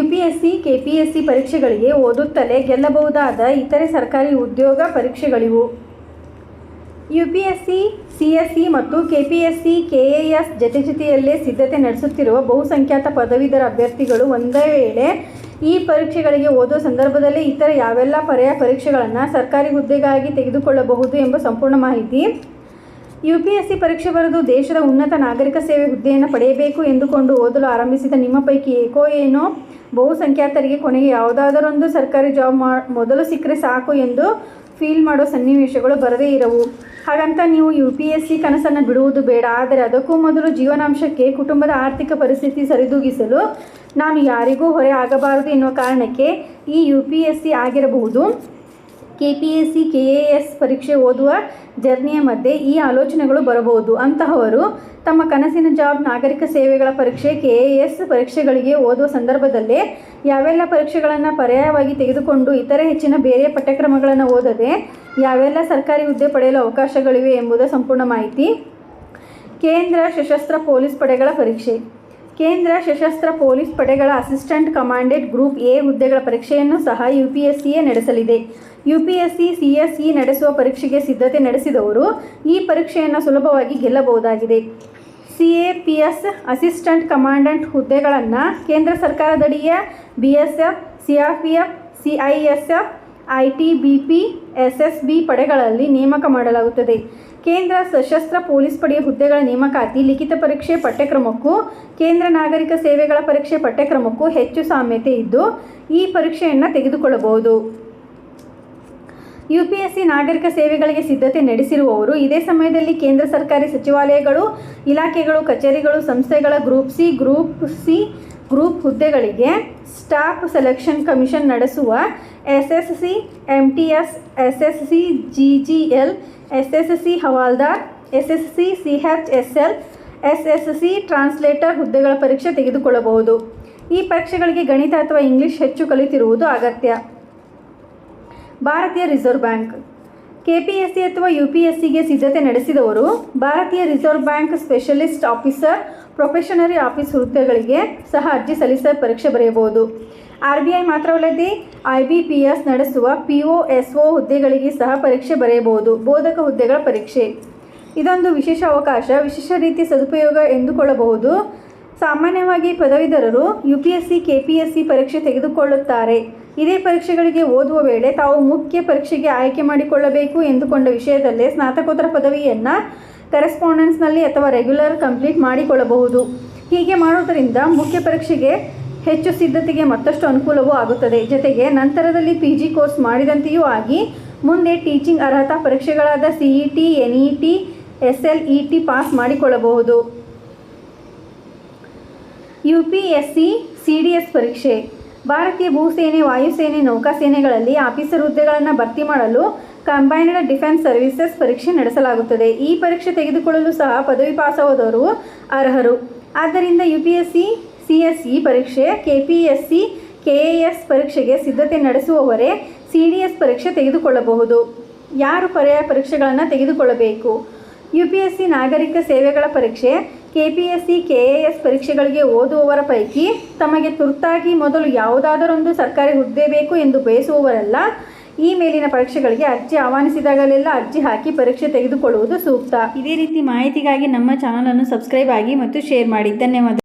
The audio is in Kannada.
ಯುಪಿಎಸ್ಸಿ, ಕೆಪಿಎಸ್ಸಿ ಪರೀಕ್ಷೆಗಳಿಗೆ ಓದುತ್ತಲೇ ಗೆಲ್ಲಬಹುದಾದ ಇತರೆ ಸರ್ಕಾರಿ ಉದ್ಯೋಗ ಪರೀಕ್ಷೆಗಳಿವು. ಯುಪಿಎಸ್ಸಿ, ಸಿಎಸ್ಸಿ ಮತ್ತು ಕೆಪಿಎಸ್ಸಿ, ಕೆಎಎಸ್ ಜತೆ ಜೊತೆಯಲ್ಲೇ ಸಿದ್ಧತೆ ನಡೆಸುತ್ತಿರುವ ಬಹುಸಂಖ್ಯಾತ ಪದವೀಧರ ಅಭ್ಯರ್ಥಿಗಳು ಒಂದೇ ವೇಳೆ ಈ ಪರೀಕ್ಷೆಗಳಿಗೆ ಓದುವ ಸಂದರ್ಭದಲ್ಲೇ ಇತರ ಯಾವೆಲ್ಲ ಪರ್ಯಾಯ ಪರೀಕ್ಷೆಗಳನ್ನು ಸರ್ಕಾರಿ ಹುದ್ದೆಗಾಗಿ ತೆಗೆದುಕೊಳ್ಳಬಹುದು ಎಂಬ ಸಂಪೂರ್ಣ ಮಾಹಿತಿ. ಯು ಪಿ ಎಸ್ ಸಿ ಪರೀಕ್ಷೆ ಬರೆದು ದೇಶದ ಉನ್ನತ ನಾಗರಿಕ ಸೇವೆ ಹುದ್ದೆಯನ್ನು ಪಡೆಯಬೇಕು ಎಂದುಕೊಂಡು ಓದಲು ಆರಂಭಿಸಿದ ನಿಮ್ಮ ಪೈಕಿ ಏಕೋ ಏನೋ? ಬಹುಸಂಖ್ಯಾತರಿಗೆ ಕೊನೆಗೆ ಯಾವುದಾದರೊಂದು ಸರ್ಕಾರಿ ಜಾಬ್ ಮಾ, ಮೊದಲು ಸಿಕ್ಕರೆ ಸಾಕು ಎಂದು ಫೀಲ್ ಮಾಡೋ ಸನ್ನಿವೇಶಗಳು ಬರದೇ ಇರವು. ಹಾಗಂತ ನೀವು ಯು ಪಿ ಎಸ್ ಸಿ ಕನಸನ್ನು ಬಿಡುವುದು ಬೇಡ. ಆದರೆ ಅದಕ್ಕೂ ಮೊದಲು ಜೀವನಾಂಶಕ್ಕೆ, ಕುಟುಂಬದ ಆರ್ಥಿಕ ಪರಿಸ್ಥಿತಿ ಸರಿದೂಗಿಸಲು ನಾನು ಯಾರಿಗೂ ಹೊರೆ ಆಗಬಾರದು ಎನ್ನುವ ಕಾರಣಕ್ಕೆ ಈ ಯು ಪಿ ಎಸ್ ಸಿ ಆಗಿರಬಹುದು. K P S C K A S ಪರೀಕ್ಷೆ ಓದುವ ಜರ್ನಿಯ ಮಧ್ಯೆ ಈ ಆಲೋಚನೆಗಳು ಬರಬಹುದು. ಅಂತಹವರು ತಮ್ಮ ಕನಸಿನ ಜಾಬ್, ನಾಗರಿಕ ಸೇವೆಗಳ ಪರೀಕ್ಷೆ ಕೆ ಎ ಎಸ್ ಪರೀಕ್ಷೆಗಳಿಗೆ ಓದುವ ಸಂದರ್ಭದಲ್ಲೇ ಯಾವೆಲ್ಲ ಪರೀಕ್ಷೆಗಳನ್ನು ಪರ್ಯಾಯವಾಗಿ ತೆಗೆದುಕೊಂಡು ಇತರೆ ಹೆಚ್ಚಿನ ಬೇರೆ ಪಠ್ಯಕ್ರಮಗಳನ್ನು ಓದದೆ ಯಾವೆಲ್ಲ ಸರ್ಕಾರಿ ಹುದ್ದೆ ಪಡೆಯಲು ಅವಕಾಶಗಳಿವೆ ಎಂಬುದರ ಸಂಪೂರ್ಣ ಮಾಹಿತಿ. ಕೇಂದ್ರ ಸಶಸ್ತ್ರ ಪೊಲೀಸ್ ಪಡೆಗಳ ಪರೀಕ್ಷೆ. ಕೇಂದ್ರ ಸಶಸ್ತ್ರ ಪೊಲೀಸ್ ಪಡೆಗಳ ಅಸಿಸ್ಟೆಂಟ್ ಕಮಾಂಡೆಂಟ್ ಗ್ರೂಪ್ ಎ ಹುದ್ದೆಗಳ ಪರೀಕ್ಷೆಯನ್ನು ಸಹ ಯು ಪಿ ಎಸ್ ಸಿಯೇ ನಡೆಸಲಿದೆ. U P S C C S E ನಡೆಸುವ ಪರೀಕ್ಷೆಗೆ ಸಿದ್ಧತೆ ನಡೆಸಿದವರು ಈ ಪರೀಕ್ಷೆಯನ್ನು ಸುಲಭವಾಗಿ ಗೆಲ್ಲಬಹುದಾಗಿದೆ. C A P S assistant commandant ಹುದ್ದೆಗಳನ್ನು ಕೇಂದ್ರ ಸರ್ಕಾರದಡಿಯ B S F C R P F C I S F I T B ಪಡೆಗಳಲ್ಲಿ ನೇಮಕ ಮಾಡಲಾಗುತ್ತದೆ. ಕೇಂದ್ರ ಸಶಸ್ತ್ರ ಪೊಲೀಸ್ ಪಡೆಯ ಹುದ್ದೆಗಳ ನೇಮಕಾತಿ, ಲಿಖಿತ ಪರೀಕ್ಷೆ ಪಠ್ಯಕ್ರಮಕ್ಕೂ, ಕೇಂದ್ರ ನಾಗರಿಕ ಸೇವೆಗಳ ಪರೀಕ್ಷೆ ಪಠ್ಯಕ್ರಮಕ್ಕೂ ಹೆಚ್ಚು ಸಾಮ್ಯತೆ ಇದ್ದು, ಈ ಪರೀಕ್ಷೆಯನ್ನು ತೆಗೆದುಕೊಳ್ಳಬಹುದು. ಯು ಪಿ ಎಸ್ ಸಿ ನಾಗರಿಕ ಸೇವೆಗಳಿಗೆ ಸಿದ್ಧತೆ ನಡೆಸಿರುವವರು, ಇದೇ ಸಮಯದಲ್ಲಿ ಕೇಂದ್ರ ಸರ್ಕಾರಿ ಸಚಿವಾಲಯಗಳು, ಇಲಾಖೆಗಳು, ಕಚೇರಿಗಳು, ಸಂಸ್ಥೆಗಳ group C group C group ಹುದ್ದೆಗಳಿಗೆ ಸ್ಟಾಫ್ ಸೆಲೆಕ್ಷನ್ ಕಮಿಷನ್ ನಡೆಸುವ S S C M T S S S C G G L S S C ಹವಾಲ್ದಾರ್ S S C C H S L S S C translator ಹುದ್ದೆಗಳ ಪರೀಕ್ಷೆ ತೆಗೆದುಕೊಳ್ಳಬಹುದು. ಈ ಪರೀಕ್ಷೆಗಳಿಗೆ ಗಣಿತ ಅಥವಾ ಇಂಗ್ಲಿಷ್ ಹೆಚ್ಚು ಕಲಿತಿರುವುದು ಅಗತ್ಯ. ಭಾರತೀಯ reserve bank. K P S C ಅಥವಾ ಯು ಪಿ ಎಸ್ ಸಿಗೆ ಸಿದ್ಧತೆ ನಡೆಸಿದವರು ಭಾರತೀಯ reserve bank specialist officer probationary office ಹುದ್ದೆಗಳಿಗೆ ಸಹ ಅರ್ಜಿ ಸಲ್ಲಿಸ ಪರೀಕ್ಷೆ ಬರೆಯಬಹುದು. ಆರ್ ಬಿ ಐ ಮಾತ್ರವಲ್ಲದೆ ಐ ಬಿ ಪಿ ಎಸ್ ನಡೆಸುವ ಪಿ ಒ ಎಸ್ ಒ ಹುದ್ದೆಗಳಿಗೆ ಸಹ ಪರೀಕ್ಷೆ ಬರೆಯಬಹುದು. ಬೋಧಕ ಹುದ್ದೆಗಳ ಪರೀಕ್ಷೆ. ಇದೊಂದು ವಿಶೇಷ ಅವಕಾಶ, ವಿಶೇಷ ರೀತಿ ಸದುಪಯೋಗ ಎಂದುಕೊಳ್ಳಬಹುದು. ಸಾಮಾನ್ಯವಾಗಿ ಪದವೀಧರರು U P S C, K P S C ಪರೀಕ್ಷೆ ತೆಗೆದುಕೊಳ್ಳುತ್ತಾರೆ. ಇದೇ ಪರೀಕ್ಷೆಗಳಿಗೆ ಓದುವ ವೇಳೆ ತಾವು ಮುಖ್ಯ ಪರೀಕ್ಷೆಗೆ ಆಯ್ಕೆ ಮಾಡಿಕೊಳ್ಳಬೇಕು ಎಂದುಕೊಂಡ ವಿಷಯದಲ್ಲೇ ಸ್ನಾತಕೋತ್ತರ ಪದವಿಯನ್ನು ಕರೆಸ್ಪಾಂಡೆನ್ಸ್ನಲ್ಲಿ ಅಥವಾ ರೆಗ್ಯುಲರ್ ಕಂಪ್ಲೀಟ್ ಮಾಡಿಕೊಳ್ಳಬಹುದು. ಹೀಗೆ ಮಾಡುವುದರಿಂದ ಮುಖ್ಯ ಪರೀಕ್ಷೆಗೆ ಹೆಚ್ಚು ಸಿದ್ಧತೆಗೆ ಮತ್ತಷ್ಟು ಅನುಕೂಲವೂ ಆಗುತ್ತದೆ. ಜೊತೆಗೆ ನಂತರದಲ್ಲಿ ಪಿ ಜಿ ಕೋರ್ಸ್ ಮಾಡಿದಂತೆಯೂ ಆಗಿ ಮುಂದೆ ಟೀಚಿಂಗ್ ಅರ್ಹತಾ ಪರೀಕ್ಷೆಗಳಾದ C E T N E T S L E T pass ಮಾಡಿಕೊಳ್ಳಬಹುದು. U P S C C D S ಪರೀಕ್ಷೆ. ಭಾರತೀಯ ಭೂಸೇನೆ, ವಾಯುಸೇನೆ, ನೌಕಾಸೇನೆಗಳಲ್ಲಿ ಆಫೀಸರ್ ಹುದ್ದೆಗಳನ್ನು ಭರ್ತಿ ಮಾಡಲು ಕಂಬೈನ್ಡ್ ಡಿಫೆನ್ಸ್ ಸರ್ವಿಸಸ್ ಪರೀಕ್ಷೆ ನಡೆಸಲಾಗುತ್ತದೆ. ಈ ಪರೀಕ್ಷೆ ತೆಗೆದುಕೊಳ್ಳಲು ಸಹ ಪದವಿ ಪಾಸಾದವರು ಅರ್ಹರು. ಆದ್ದರಿಂದ U P S C C S E ಪರೀಕ್ಷೆ K P S C K A S ಪರೀಕ್ಷೆಗೆ ಸಿದ್ಧತೆ ನಡೆಸುವವರೇ ಸಿ ಡಿ ಎಸ್ ಪರೀಕ್ಷೆ ತೆಗೆದುಕೊಳ್ಳಬಹುದು. ಯಾರು ಪರ್ಯಾಯ ಪರೀಕ್ಷೆಗಳನ್ನು ತೆಗೆದುಕೊಳ್ಳಬೇಕು? ಯು ಪಿ ಎಸ್ ಸಿ ನಾಗರಿಕ ಸೇವೆಗಳ ಪರೀಕ್ಷೆ K P S C K A S ಪರೀಕ್ಷೆಗಳಿಗೆ ಓದುವವರ ಪೈಕಿ ತಮಗೆ ತುರ್ತಾಗಿ ಮೊದಲು ಯಾವುದಾದರೊಂದು ಸರ್ಕಾರಿ ಹುದ್ದೆ ಬೇಕು ಎಂದು ಬಯಸುವವರೆಲ್ಲ. ಈ ಮೇಲಿನ ಪರೀಕ್ಷೆಗಳಿಗೆ ಅರ್ಜಿ ಆಹ್ವಾನಿಸಿದಾಗಲೆಲ್ಲ ಅರ್ಜಿ ಹಾಕಿ ಪರೀಕ್ಷೆ ತೆಗೆದುಕೊಳ್ಳುವುದು ಸೂಕ್ತ. ಇದೇ ರೀತಿ ಮಾಹಿತಿಗಾಗಿ ನಮ್ಮ ಚಾನಲನ್ನು ಸಬ್ಸ್ಕ್ರೈಬ್ ಆಗಿ ಮತ್ತು ಶೇರ್ ಮಾಡಿ. ಧನ್ಯವಾದ.